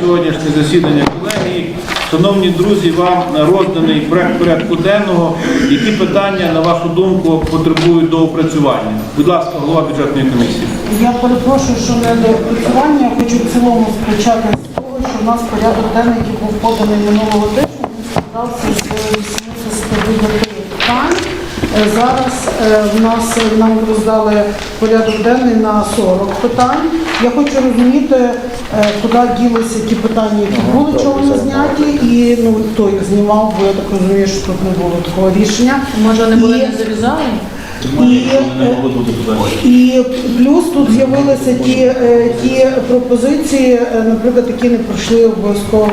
сьогоднішнє засідання колегії. Шановні друзі, вам розданий проект порядку денного. Які питання, на вашу думку, потребують доопрацювання? Будь ласка, голова бюджетної комісії. Я перепрошую, що не до опрацювання. Я хочу в цілому почати з того, що в нас порядок денний, який був поданий минулого тижня, він складався з 89 питань. Е, Зараз е, в нас е, нам роздали порядок денний на 40 питань. Я хочу розуміти, е, куди ділися ті питання, які були чого не зняті, і ну хто їх знімав, бо я так розумію, що тут не було такого рішення. Може, вони були не зав'язали? І, е, і плюс тут з'явилися ті, е, ті пропозиції, е, наприклад, які не пройшли обов'язково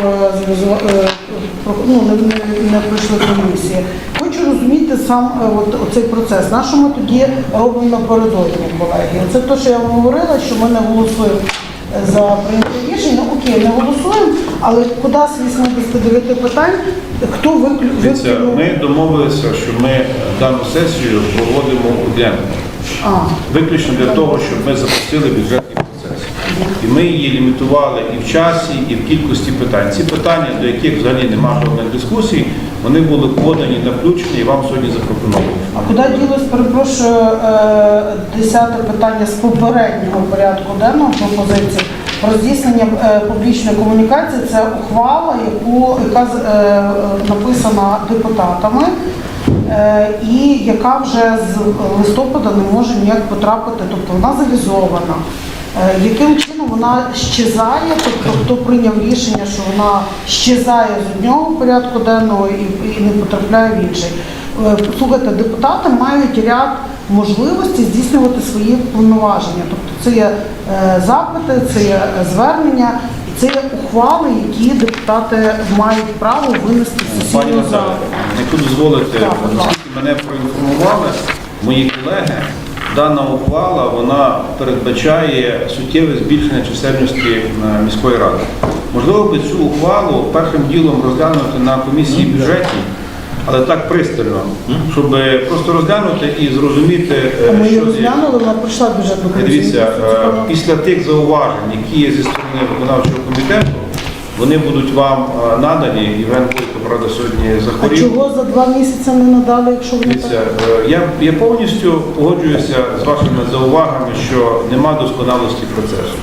е, ну, не, не, не пройшли комісії. Хочу розуміти сам е, от, оцей процес. На що ми тоді робимо напередодні, колеги? Це те, що я вам говорила, що ми не голосуємо за прийняття рішення. Ну, окей, не голосуємо, але куди з 89 питань, хто Дивіться, ми домовилися, що ми дану сесію проводимо у день. А, Виключно для того, щоб ми запустили процес. І ми її лімітували і в часі, і в кількості питань. Ці питання, до яких взагалі немає жодних дискусій, вони були подані на включення і вам сьогодні запропоновані. А куди ділось, перепрошую, е, десяте питання з попереднього порядку денного пропозиції про здійснення е, публічної комунікації? Це ухвала, яку яка е, написана депутатами. І яка вже з листопада не може ніяк потрапити, тобто вона завізована. Е, Яким чином вона щезає, тобто хто прийняв рішення, що вона щезає з одного порядку денного і, і не потрапляє в інший. Е, Слухайте, депутати мають ряд можливостей здійснювати свої повноваження. Тобто це є е, запити, це є звернення, це є ухвали, які депутати мають право винести Пані сесійного залу. Якщо дозволите, наскільки мене проінформували мої колеги, дана ухвала вона передбачає суттєве збільшення чисельності е, міської ради. Можливо би цю ухвалу першим ділом розглянути на комісії бюджетній, але так пристально, щоб просто розглянути і зрозуміти, е, Ми її що розглянули, вона пройшла бюджетну комісію. Дивіться, е, після тих зауважень, які є зі сторони виконавчого комітету, вони будуть вам е, надані. Євген Бойко, правда, сьогодні А захворів. чого за два місяці не надали, якщо вони Дивіться, так? е, я, я повністю погоджуюся з вашими заувагами, що нема досконалості процесу.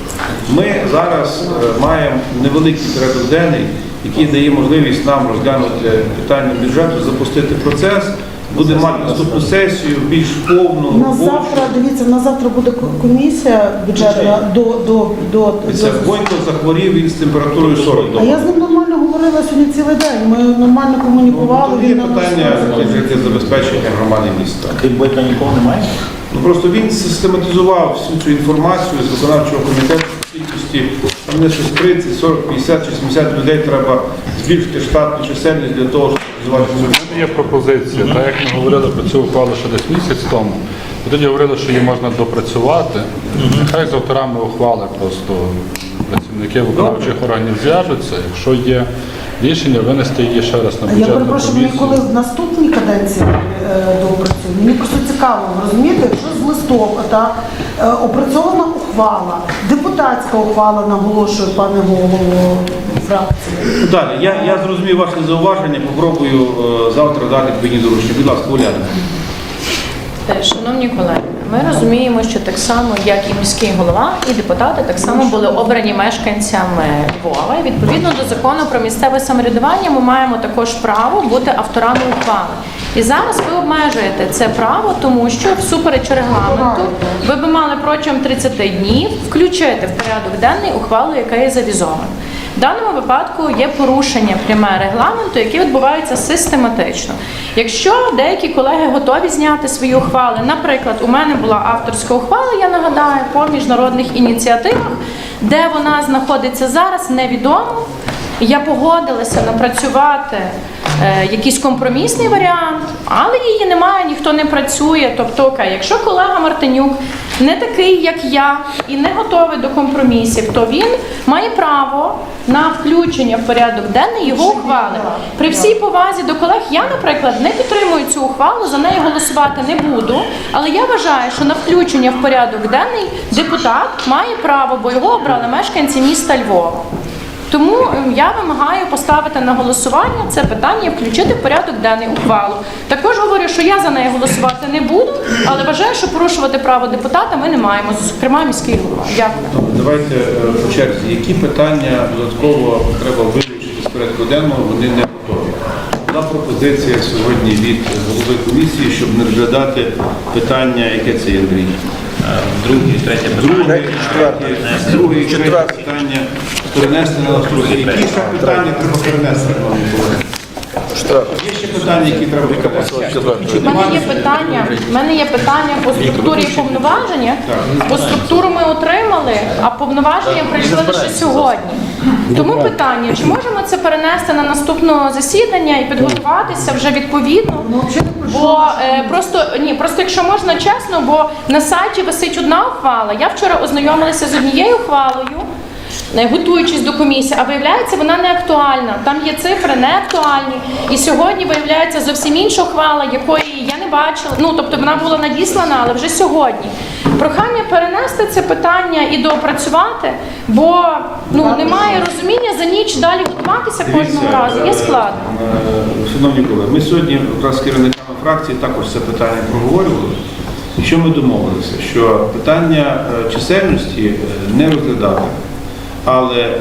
Ми зараз е, маємо невеликий порядок денний, який дає можливість нам розглянути питання бюджету, запустити процес. Будемо мати наступну сесію, більш повну. Робочу. завтра, дивіться, у нас завтра буде комісія бюджетна до, до, до, Дивіться, до- Бойко захворів він з температурою 40 А я з ним нормально говорила сьогодні цілий день. Ми нормально комунікували. Є він питання яке забезпечення громади міста. Крім Бойка нікого немає? Ну просто він систематизував всю цю інформацію з виконавчого комітету в кількості там не щось 30, 40, 50 чи 70 людей треба збільшити штатну чисельність для того, щоб. У мене Є пропозиція, так як ми говорили про цю ухвалу ще десь місяць тому, ми тоді говорили, що її можна допрацювати. Нехай з авторами ухвали просто працівники виконавчих органів зв'яжуться. Якщо є рішення, винести її ще раз на Я бюджетну перепрошую, мені коли в наступній каденції е, доопрацюють. Мені просто цікаво, ви розумієте, якщо з листопада е, опрацьована ухвала, депутатська ухвала, наголошую, пане голово фракції. Далі, я, я зрозумів ваше зауваження, попробую е, завтра дати мені доручення. Будь ласка, Уляна. Е, Шановні колеги, ми розуміємо, що так само, як і міський голова, і депутати так само були обрані мешканцями Львова. І відповідно до закону про місцеве самоврядування ми маємо також право бути авторами ухвали. І зараз ви обмежуєте це право, тому що всупереч регламенту ви би мали протягом 30 днів включити в порядок денний ухвалу, яка є завізована. В даному випадку є порушення пряме регламенту, які відбувається систематично. Якщо деякі колеги готові зняти свої ухвали, наприклад, у мене була авторська ухвала, я нагадаю, по міжнародних ініціативах, де вона знаходиться зараз, невідомо. Я погодилася напрацювати якийсь компромісний варіант, але її немає, ніхто не працює. Тобто, окей, якщо колега Мартинюк не такий, як я, і не готовий до компромісів, то він має право на включення в порядок денний його ухвали. При всій повазі до колег, я, наприклад, не підтримую цю ухвалу, за неї голосувати не буду. Але я вважаю, що на включення в порядок денний депутат має право, бо його обрали мешканці міста Львова. Тому я вимагаю поставити на голосування це питання, включити в порядок денний ухвалу. Також говорю, що я за неї голосувати не буду, але вважаю, що порушувати право депутата ми не маємо, зокрема міський голова. Дякую. Давайте е, по черзі. Які питання додатково треба виключити з порядку денного, вони не готові. Була пропозиція сьогодні від голови комісії, щоб не розглядати питання, яке це є, Андрій? Друге, третє Друге, третє, друге і питання перенести на наступне. Які ще питання треба перенести? Є ще питання, які треба? У мене є питання. В мене є питання по структурі і повноваження. По структуру ми отримали, а повноваження прийшли лише сьогодні. Тому питання: чи можемо це перенести на наступне засідання і підготуватися вже відповідно? Бо е, просто ні, просто якщо можна чесно, бо на сайті висить одна ухвала. Я вчора ознайомилася з однією ухвалою. Е, Готуючись до комісії, а виявляється, вона не актуальна. Там є цифри не актуальні. І сьогодні виявляється зовсім інша ухвала, якої я не бачила. Ну тобто вона була надіслана, але вже сьогодні. Прохання перенести це питання і доопрацювати, бо ну немає розуміння за ніч далі готуватися кожного разу. Є складно. Е, Шановні колеги, ми сьогодні якраз з керівниками фракції також це питання проговорювали. І що ми домовилися? Що питання е, чисельності е, не розглядати, але е,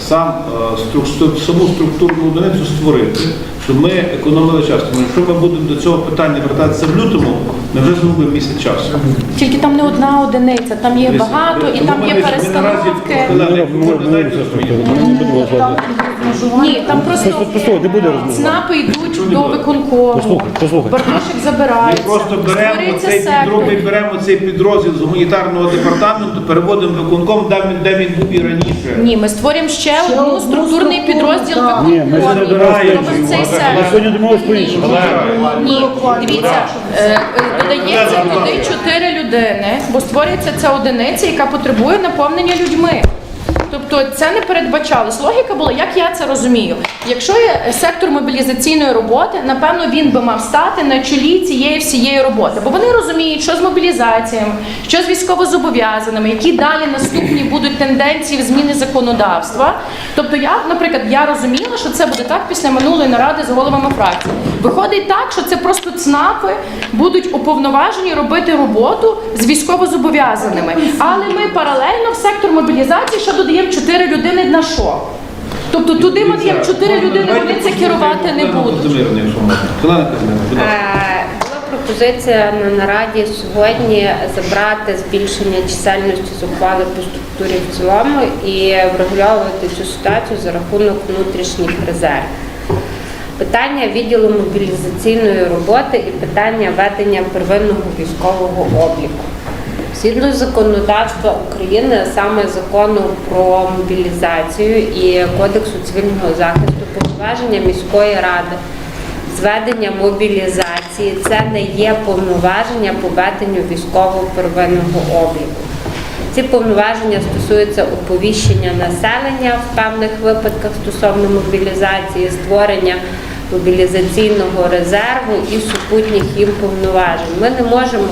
сам е, саму структурну одиницю створити, щоб ми економили час. Тому якщо ми будемо до цього питання вертатися в лютому, ми вже зробимо місяць часу. Тільки там не одна одиниця, там є багато і Тому там ми є не- ми наразі перестановки. Олена, можна дайте розповісти? Ні, там просто ЦНАПи йдуть до виконкому. Бартушик забирається. Ми просто беремо Створюється цей сектор. підрозділ, ми беремо цей підрозділ з гуманітарного департаменту, переводимо в виконком, де він, де він був і раніше. Ні, ми створюємо ще одну одну структурний структуру, підрозділ так. виконкомі. Ні, ми забираємо Робимо цей його. сектор. Сьогодні домовились по іншому. Ні, дивіться, е, е, додається туди чотири людини, бо створюється ця одиниця, яка потребує наповнення людьми. Тобто це не передбачалось. Логіка була, як я це розумію. Якщо є сектор мобілізаційної роботи, напевно, він би мав стати на чолі цієї всієї роботи, бо вони розуміють, що з мобілізаціями, що з військовозобов'язаними, які далі наступні будуть тенденції в зміни законодавства. Тобто, я, наприклад, я розуміла, що це буде так після минулої наради з головами фракцій. Виходить так, що це просто ЦНАПи будуть уповноважені робити роботу з військовозобов'язаними. Але ми паралельно в сектор мобілізації ще додаємо чотири людини на що? Тобто туди ми даємо чотири людини, вони це керувати не будуть. Е, Була пропозиція на нараді сьогодні забрати збільшення чисельності з ухвали по структурі в цілому і врегульовувати цю ситуацію за рахунок внутрішніх резервів. Питання відділу мобілізаційної роботи і питання ведення первинного військового обліку. Згідно законодавства України, саме закону про мобілізацію і Кодексу цивільного захисту, повноваження міської ради зведення мобілізації це не є повноваження по веденню військового первинного обліку. Ці повноваження стосуються оповіщення населення в певних випадках стосовно мобілізації, створення мобілізаційного резерву і супутніх їм повноважень. Ми не можемо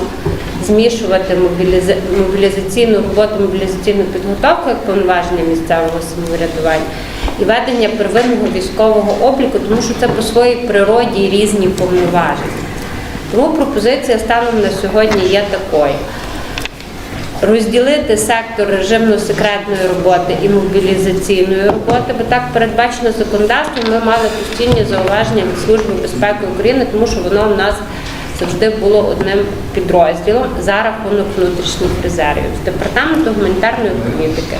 змішувати мобіліза- мобілізаційну роботу, мобілізаційну підготовку як повноваження місцевого самоврядування і ведення первинного військового обліку, тому що це по своїй природі різні повноваження. Тому пропозиція станом на сьогодні є такою. Розділити сектор режимно-секретної роботи і мобілізаційної роботи, бо так передбачено законодавством. Ми мали постійні зауваження від Служби безпеки України, тому що воно в нас завжди було одним підрозділом за рахунок внутрішніх резервів з департаменту гуманітарної політики.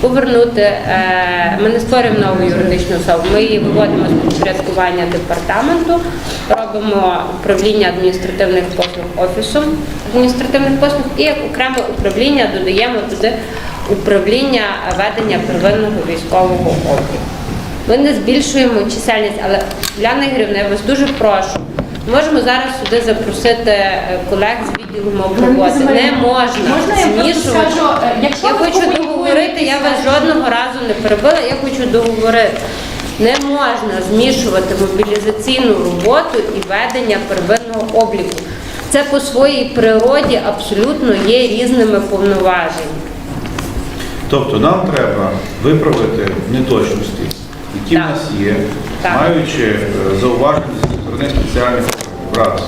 Повернути, е, ми не створюємо нову юридичну особу, ми її виводимо з підпорядкування департаменту, робимо управління адміністративних послуг офісу адміністративних послуг і як окреме управління додаємо туди управління ведення первинного військового обліку. Ми не збільшуємо чисельність, але Уляна Ігорівна, я вас дуже прошу. Можемо зараз сюди запросити е, колег з відділу мовроботи. Не можна Можна я просто змішувати. скажу, е, якщо Я ви хочу договорити, я вас жодного разу не перебила, я хочу договорити. Не можна змішувати мобілізаційну роботу і ведення первинного обліку. Це по своїй природі абсолютно є різними повноваженнями. Тобто нам треба виправити неточності, які в Так. нас є, Так. маючи е, зауваження сторони спеціальних праць.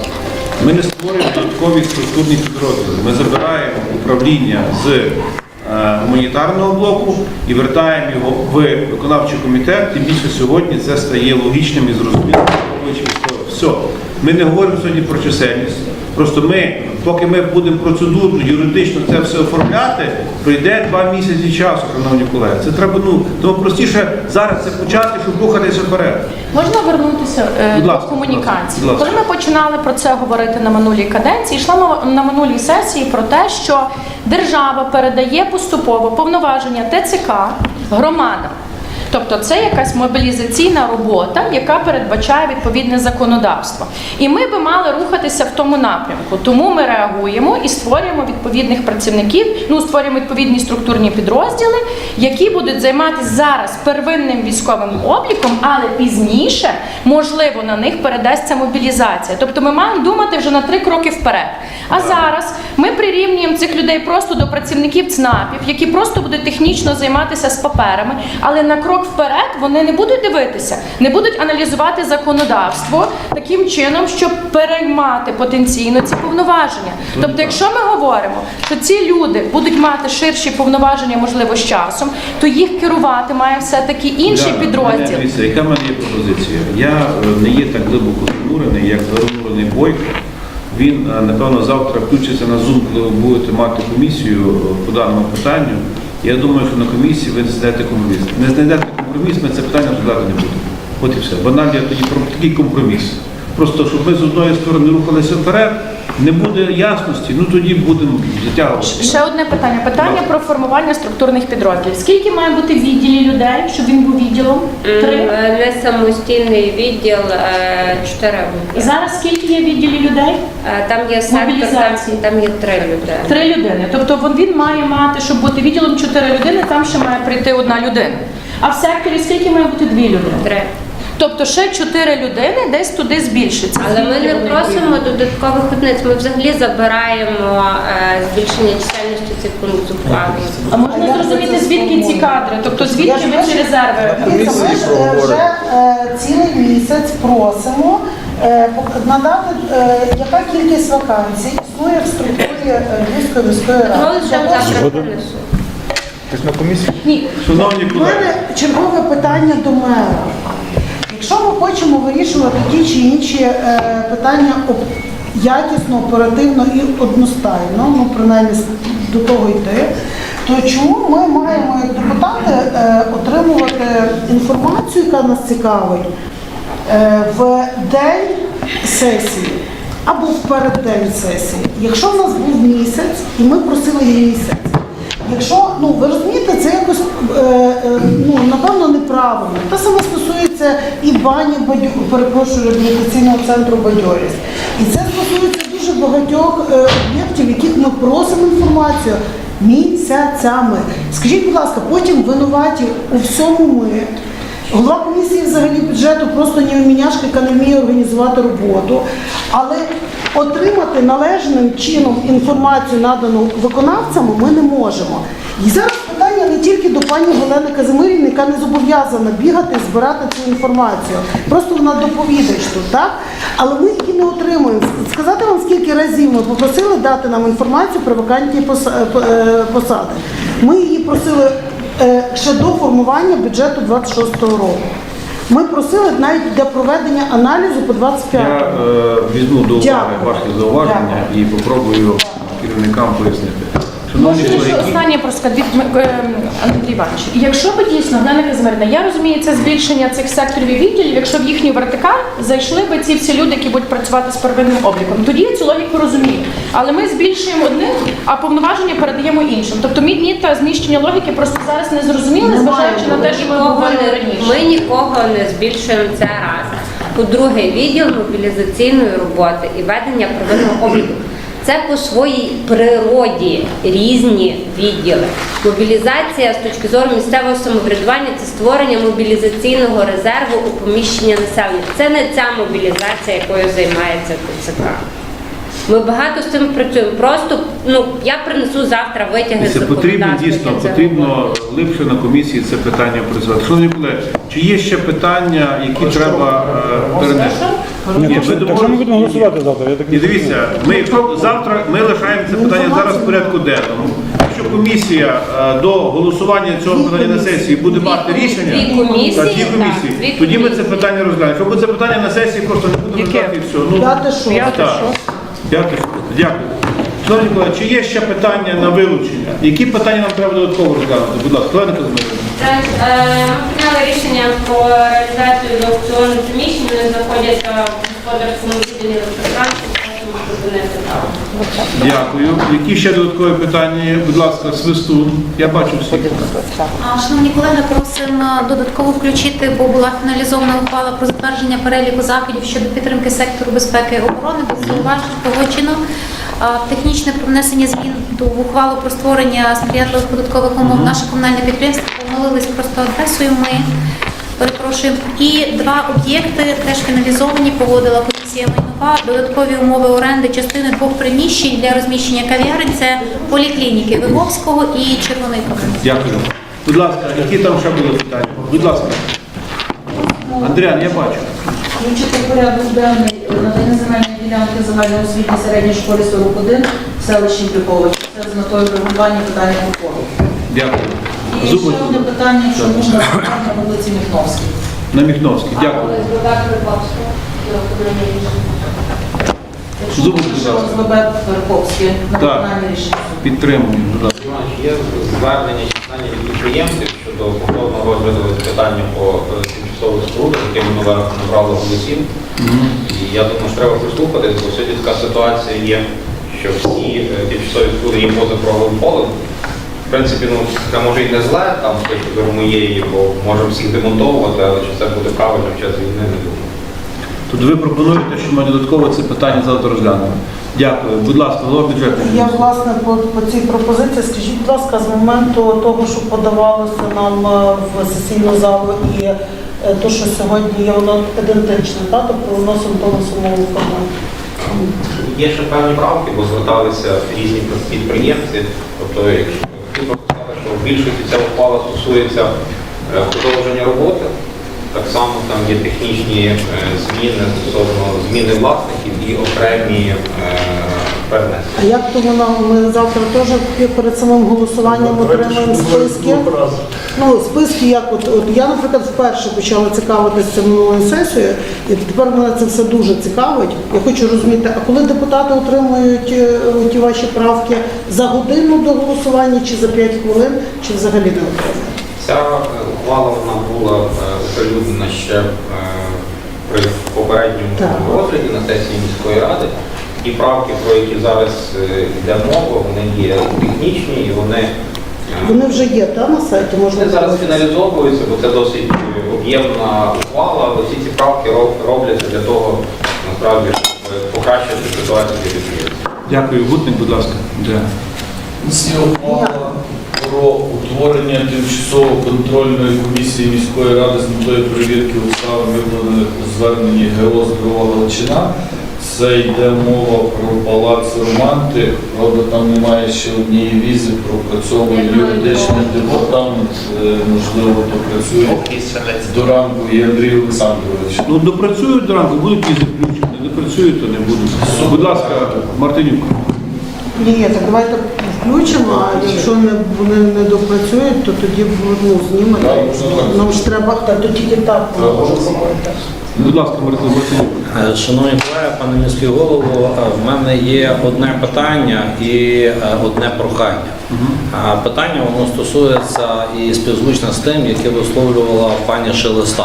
Ми не створюємо додаткові структурні підрозділи. Ми забираємо управління з е, гуманітарного блоку і вертаємо його в виконавчий комітет. Тим більше сьогодні це стає логічним і зрозумілим. Все. Ми не говоримо сьогодні про чисельність. Просто ми, поки ми будемо процедурно, юридично це все оформляти, пройде два місяці часу, шановні колеги. Це треба, ну, тому простіше зараз це почати, щоб рухатися вперед. Можна вернутися е, до ласка, комунікації. ласка. Коли ми починали про це говорити на минулій каденції, йшла мова на минулій сесії про те, що держава передає поступово повноваження ТЦК громадам. Тобто це якась мобілізаційна робота, яка передбачає відповідне законодавство. І ми би мали рухатися в тому напрямку. Тому ми реагуємо і створюємо відповідних працівників, ну створюємо відповідні структурні підрозділи, які будуть займатися зараз первинним військовим обліком, але пізніше, можливо, на них передасться мобілізація. Тобто ми маємо думати вже на три кроки вперед. А зараз ми прирівнюємо цих людей просто до працівників ЦНАПів, які просто будуть технічно займатися з паперами, але на крок вперед вони не будуть дивитися, не будуть аналізувати законодавство таким чином, щоб переймати потенційно ці повноваження. Тобто, якщо ми говоримо, що ці люди будуть мати ширші повноваження, можливо, з часом, то їх керувати має все-таки інший Уляна, підрозділ. мене, яка мене є пропозиція? Я е, не є так глибоко занурений, як занурений Бойко. Він, е, напевно, завтра включиться на Zoom, коли ви будете мати комісію е, по даному питанню. Я думаю, що на комісії ви знайдете компроміс. Не знайдете компроміс, ми це питання розглядати не будемо. От і все. Банально тоді про такий компроміс. Просто щоб ми з одної сторони рухалися вперед, не буде ясності, ну тоді будемо затягувати. Ще одне питання. Питання про формування структурних підрозділів. Скільки має бути відділів людей, щоб він був відділом? Три. М, Не самостійний відділ, е, чотири будуть. Зараз скільки є відділів людей? Е, Там є сектор, там, Мобілізації. там є три людини. Три людини. Тобто він- він має мати, щоб бути відділом чотири людини, там ще має прийти одна людина. А в секторі скільки має бути дві людини? Три. Тобто ще чотири людини десь туди збільшиться. Але ми не просимо додаткових одиниць. Ми взагалі забираємо е, збільшення чисельності цих пунктів. А можна зрозуміти, звідки ці кадри? Тобто звідки ми ці резерви? Дивіться, Ми ж е, вже е, цілий місяць просимо е, пок- надати, е, яка кількість вакансій існує в структурі е, Львівської міської ради. Для того, завтра. Ні, Шановні У колеги. мене чергове питання до мера. Якщо ми хочемо вирішувати ті чи інші е, питання якісно, оперативно і одностайно, ну принаймні до того йти, то чому ми маємо як депутати е, отримувати інформацію, яка нас цікавить, е, в день сесії або в переддень сесії? Якщо в нас був місяць і ми просили місяць. Якщо, ну ви розумієте, це якось е, е, ну, напевно неправильно. Те саме стосується і бані бадю, перепрошую реабілітаційного центру бадьорість. І це стосується дуже багатьох е, об'єктів, яких ми просимо інформацію місяцями. Скажіть, будь ласка, потім винуваті у всьому ми. Голова комісії взагалі бюджету просто неуміняшка, яка не вміє організувати роботу. Але отримати належним чином інформацію, надану виконавцями, ми не можемо. І зараз питання не тільки до пані Галини Казимирівни, яка не зобов'язана бігати і збирати цю інформацію. Просто вона доповідач тут, так? Але ми її не отримуємо. Сказати вам, скільки разів ми попросили дати нам інформацію про вакантні е, посади. Ми її просили е, ще до формування бюджету 26-го року. Ми просили навіть для проведення аналізу по 25 Я е, візьму до уваги Дякую. ваші зауваження і попробую керівникам пояснити. Шановні Можна ще останнє просто від е, Андрій Іванович. Якщо б дійсно Галина Казимирівна, я розумію, це збільшення цих секторів і відділів, якщо в їхню вертикаль зайшли би ці всі люди, які будуть працювати з первинним обліком. Тоді я цю логіку розумію. Але ми збільшуємо одних, а повноваження передаємо іншим. Тобто мені та зміщення логіки просто зараз не зрозуміло, Немає. зважаючи на те, що ми Нікого говорили не- раніше. Ми нікого не збільшуємо це раз. По-друге, відділ мобілізаційної роботи і ведення первинного обліку. Це по своїй природі різні відділи. Мобілізація з точки зору місцевого самоврядування це створення мобілізаційного резерву у поміщення населення. Це не ця мобілізація, якою займається ТЦК. Ми багато з цим працюємо. Просто ну я принесу завтра витяги з Це потрібно дійсно, потрібно липше на комісії це питання працювати. Шановні колеги, чи є ще питання, які треба е, перенести? Ні, ви Так що ми будемо голосувати завтра? Я так І дивіться, ми якщо завтра ми лишаємо це питання зараз в порядку денному. Якщо комісія е, до голосування цього питання на сесії буде мати рішення, Дві комісії, та дві так, комісії, дві тоді ми це комісії. питання розглянемо. Якщо буде це питання на сесії, просто не будемо розглядати і все. Ну, П'яте шосте. так. П'яте? Дякую. Шановні колеги, чи є ще питання на вилучення? Які питання нам треба додатково розглянути? Будь ласка, Олена Казимирівна. Так, е, Ми прийняли рішення про реалізацію до аукціону приміщень, вони знаходяться в господарському відділі право. Дякую. Які ще додаткові питання? Будь ласка, свистун. Я бачу всіх. Шановні колеги, просимо додатково включити, бо була фіналізована ухвала про затвердження переліку заходів щодо підтримки сектору безпеки і оборони без зауважень погоджено. Технічне про внесення змін до ухвалу про створення сприятливих податкових умов наше комунальне підприємство помилились просто адресою. Ми перепрошуємо. І два об'єкти теж фіналізовані, погодила комісія майнова. Додаткові умови оренди частини двох приміщень для розміщення кав'ярень це поліклініки Виговського і Червоний Дякую. Будь ласка, які там ще були питання? Будь ласка. Андріан, я бачу. Включити порядок денний надання земельної ділянки загальної освітній середній школі 41 в селищі Брюхович. Це з метою врегулювання питання опору. Дякую. І ще одне питання, якщо можна, на вулиці Міхновській. на Міхновській. Дякую. На Так. виконання рішення. Підтримую. Будь ласка. Є звернення читання від підприємців щодо повторного розгляду питання по е, тимчасових спорудах, яке минулого разу набрало голосів. І я думаю, що треба прислухатись, бо сьогодні така ситуація є, що всі е, тимчасові споруди є поза правовим полем. В принципі, ну це може і не зле, там з точки зору моєї, бо можемо всіх демонтовувати, але чи це буде правильно в час війни, не думаю. Тут ви пропонуєте, що ми додатково це питання завтра розглянемо. Дякую. Будь ласка, голова бюджетної Я власне по, по цій пропозиції, скажіть, будь ласка, з моменту того, що подавалося нам е, в сесійну залу і е, то, що сьогодні є, воно ідентичне, так? Тобто виносимо в тому самому форматі. Є ще певні правки, бо зверталися різні підприємці. Тобто, якщо хотів би сказати, що в більшості ця ухвала стосується е, продовження роботи. Так само там є технічні е, зміни стосовно зміни власників і окремі е, перенесення. А як то воно, ми завтра теж перед самим голосуванням отримаємо списки? Ну, списки як от, от я, наприклад, вперше почала цікавитися минулою сесією, і тепер мене це все дуже цікавить. Я хочу розуміти, а коли депутати отримують е, ті ваші правки за годину до голосування, чи за 5 хвилин, чи взагалі не отримують? Ця е, ухвала вона була е, оприлюднена ще е, при попередньому розгляді на сесії міської ради. І правки, про які зараз йде мова, вони є технічні і вони, Вони вже є та, на сайті, можна вони зараз фіналізовуються, бо це досить об'ємна ухвала, всі ці правки робляться для того, насправді, щоб покращити ситуацію для. Дякую. Гутник, будь ласка. Андріан. Про утворення тимчасової контрольної комісії міської ради з метою перевірки обставин викладених у зверненні ГО «Здорова Галичина». Це йде мова про палац Романтик. Правда, там немає ще однієї візи, пропрацьовує юридичний департамент, е, можливо, допрацює до ранку і Андрій Олександрович. Ну, допрацюють до ранку, будуть і заключені. Не допрацюють, то не будуть. Будь ласка, Мартинюк. Ні, так давайте включимо, а якщо не, вони не допрацюють, то тоді ну, знімемо. Так, можна так. Нам ж треба, та, то тільки так. Будь ласка, Мартин Мартинюк. Е, Шановні колеги, пане міський голово, е, в мене є одне питання і е, одне прохання. А Питання воно стосується і співзвучне з тим, яке висловлювала пані Шелеста.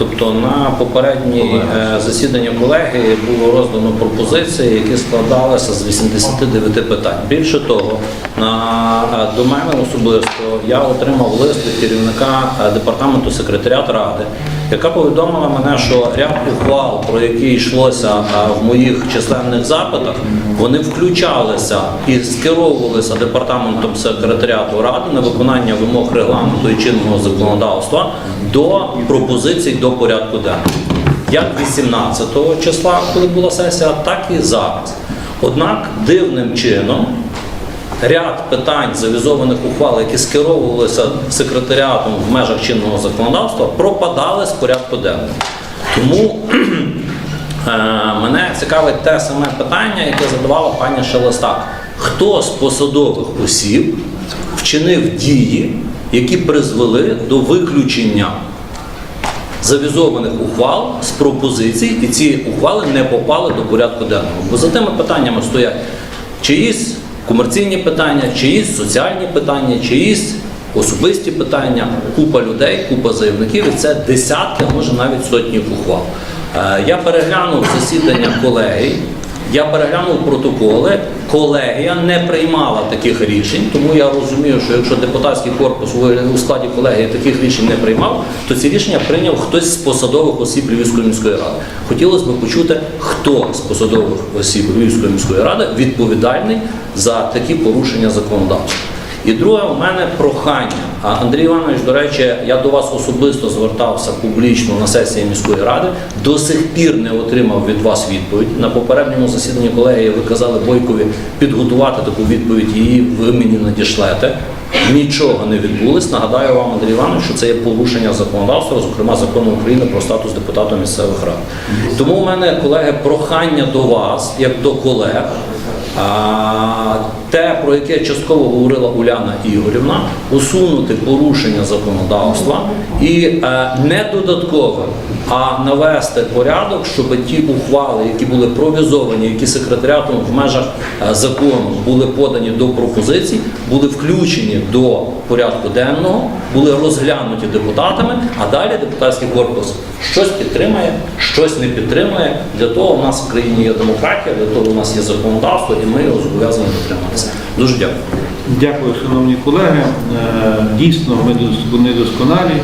Тобто на попереднє е, засідання колегії було роздано пропозиції, які складалися з 89 питань. Більше того, на е, до мене особисто я отримав лист від керівника е, департаменту секретаріат ради, яка повідомила мене, що ряд ухвал, про які йшлося в моїх численних запитах, вони включалися і скеровувалися департаментом секретаріату ради на виконання вимог регламенту і чинного законодавства до пропозицій до порядку денного. Як 18 числа, коли була сесія, так і зараз. Однак дивним чином ряд питань завізованих ухвал, які скеровувалися секретаріатом в межах чинного законодавства, пропадали з порядку денного. Тому е, мене цікавить те саме питання, яке задавала пані Шелестак. Хто з посадових осіб вчинив дії, які призвели до виключення завізованих ухвал з пропозицій, і ці ухвали не попали до порядку денного. Бо за тими питаннями стоять чиїсь комерційні питання, чиїсь соціальні питання, чиїсь особисті питання, купа людей, купа заявників, і це десятки, може навіть сотні ухвал. Е, Я переглянув засідання колегії, я переглянув протоколи. Колегія не приймала таких рішень, тому я розумію, що якщо депутатський корпус у- складі колегії таких рішень не приймав, то ці рішення прийняв хтось з посадових осіб Львівської міської ради. Хотілося б почути, хто з посадових осіб Львівської міської ради відповідальний за такі порушення законодавства. І друге, у мене прохання. А Андрій Іванович, до речі, я до вас особисто звертався публічно на сесії міської ради. До сих пір не отримав від вас відповідь. На попередньому засіданні колегії ви казали Бойкові підготувати таку відповідь. Її ви мені надішлете. Нічого не відбулось. Нагадаю вам, Андрій Іванович, що це є порушення законодавства, зокрема закону України про статус депутата місцевих рад. Тому у мене, колеги, прохання до вас, як до колег. Те, про яке частково говорила Уляна Ігорівна, усунути порушення законодавства і е, не додатково, а навести порядок, щоб ті ухвали, які були провізовані, які секретаріатом в межах е, закону були подані до пропозицій, були включені до порядку денного, були розглянуті депутатами, а далі депутатський корпус щось підтримає, щось не підтримує. Для того у нас в країні є демократія, для того у нас є законодавство, і ми його зобов'язані дотриматися. Дуже дякую. Дякую, шановні колеги. Е, Дійсно, ми дос- недосконалі.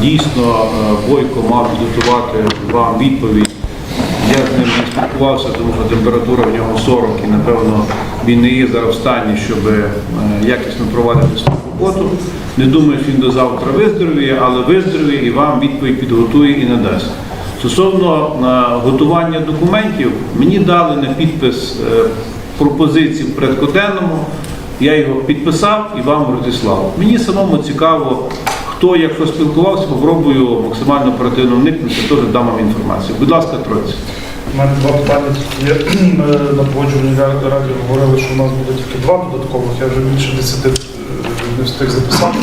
Дійсно, е, Бойко мав підготувати вам відповідь. Я з ним не спілкувався, тому що температура в нього 40 і, напевно, він не є зараз в стані, щоб е, якісно провадити свою роботу. Не думаю, що він до завтра виздоровіє, але виздоровіє і вам відповідь підготує і надасть. Стосовно готування документів, мені дали на підпис е, пропозиції в порядкоденному, я його підписав і вам розіслав. Мені самому цікаво, хто, якщо спілкувався, попробую максимально оперативно вникнути, теж дам вам інформацію. Будь ласка, Троці. У мене два питання є. На погоджувальній ра- раді говорили, що у нас буде тільки два додаткових, я вже більше десяти е, не встиг записати.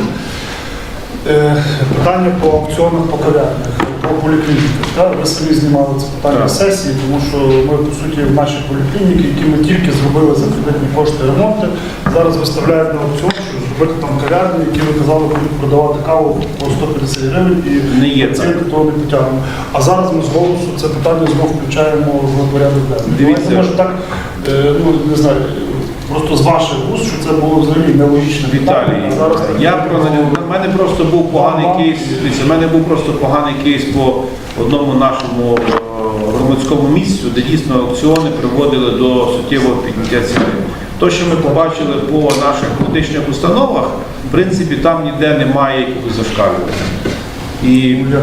Е, Питання по аукціонах по кав'ярнях, по поліклініках. Ви самі знімали це питання Так. сесії, тому що ми, по суті, в наші поліклініки, які ми тільки зробили за кредитні кошти ремонти, зараз виставляють на аукціон, щоб зробити там кав'ярні, які ви казали, будуть продавати каву по 150 гривень і Не є того не потягнемо. А зараз ми з голосу це питання знову включаємо в порядок денний. Дивіться. Може так, е, ну не знаю, просто з ваших вуст, що це було взагалі нелогічне Віталій, я про в мене просто був поганий кейс. Дивіться, в мене був просто поганий кейс по одному нашому е, громадському місцю, де дійсно аукціони приводили до суттєвого підняття ціни. То, що ми побачили по наших політичних установах, в принципі, там ніде немає якогось зашкалювання. І Ну, як,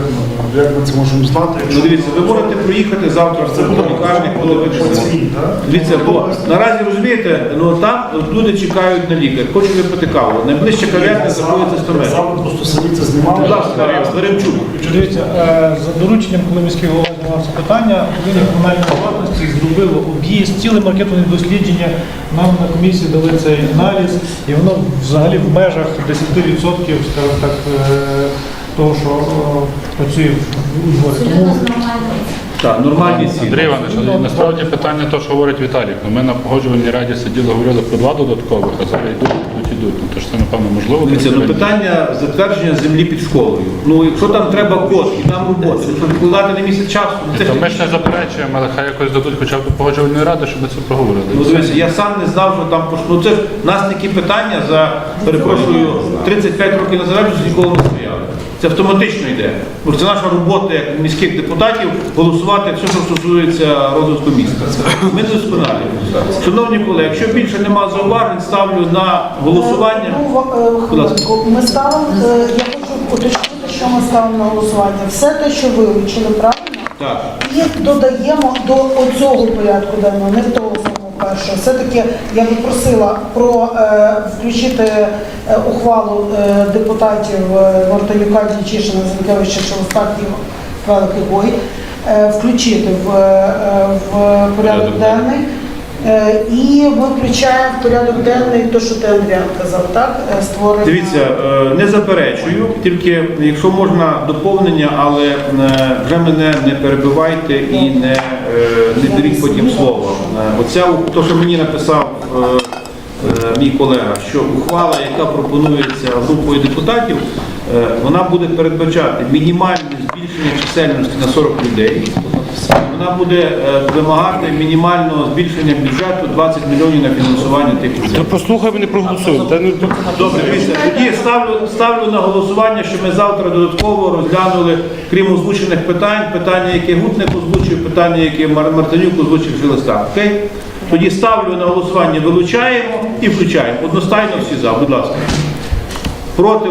ми- як ми це можемо знати? ну, дивіться, ви можете проїхати завтра в центру лікарні, коли ви по ціні, так? Дивіться, бо наразі розумієте, ну там люди чекають на лікар, хочуть випити каву. Найближча кав'ярня знаходиться 100 метрів. Запит просто самі це знімали. Будь ласка, Веремчук. Дивіться, е, за дорученням, коли міський голова займався питання, управління комунальної власності зробило об'їзд, ціле маркетингове дослідження. Нам на комісії дали цей аналіз, і воно взагалі в межах 10%, скажімо так, е, того, що е, працює в- у Тому Так, нормальні ціни. Андрій Іванович, насправді питання те, що говорить Віталік. Ну, ми на погоджувальній раді сиділи, говорили про два додаткових, а зараз йдуть, йдуть, йдуть. Ну, то ж це, напевно, можливо. Дивіться, ну питання затвердження землі під школою. Ну, якщо там треба код, і там роботи, якщо вкладати на місяць часу, ну, це То ми ж не заперечуємо, але хай якось дадуть хоча б до погоджувальної ради, щоб ми це проговорили. Ну, дивіться, я сам не знав, що там пош- ну, це ж у нас такі питання за, перепрошую, 35 років незалежності ніколи не стояли. Це автоматично йде. Бо це наша робота як міських депутатів голосувати все, що стосується розвитку міста. Ми досконалі. Шановні колеги, якщо більше нема зауважень, ставлю на голосування. Ну, в- е, Будь ласка. Ми ставимо, е, я хочу уточнити, що ми ставимо на голосування. Все те, що ви вивчили, правильно? Так. І додаємо до оцього порядку денного, не до того самого по-перше. Все-таки я би просила про е, включити е, ухвалу е, депутатів е, Мартинюка, Дічишина, Зінкевича, Шелостак, Велик і Бой, е, включити в, е, в порядок денний. Е, І ми включаємо в порядок денний те, що ти Андріан казав, так? Створення. Дивіться, не заперечую, тільки якщо можна доповнення, але вже мене не перебивайте і не, не беріть потім слово. Е, Оця то, що мені написав е, е, мій колега, що ухвала, яка пропонується групою депутатів, вона буде передбачати мінімальне збільшення чисельності на 40 людей. Вона буде е, вимагати мінімального збільшення бюджету 20 мільйонів на фінансування тих ліцеїв. Послухаємо, не проголосуємо. Та Добре, дивіться, тоді ставлю, ставлю на голосування, що ми завтра додатково розглянули, крім озвучених питань, питання, які Гутник озвучив, питання, Мар- Мартинюк озвучив Жилиста. Окей? Тоді ставлю на голосування, вилучаємо і включаємо. Одностайно всі за, будь ласка. Проти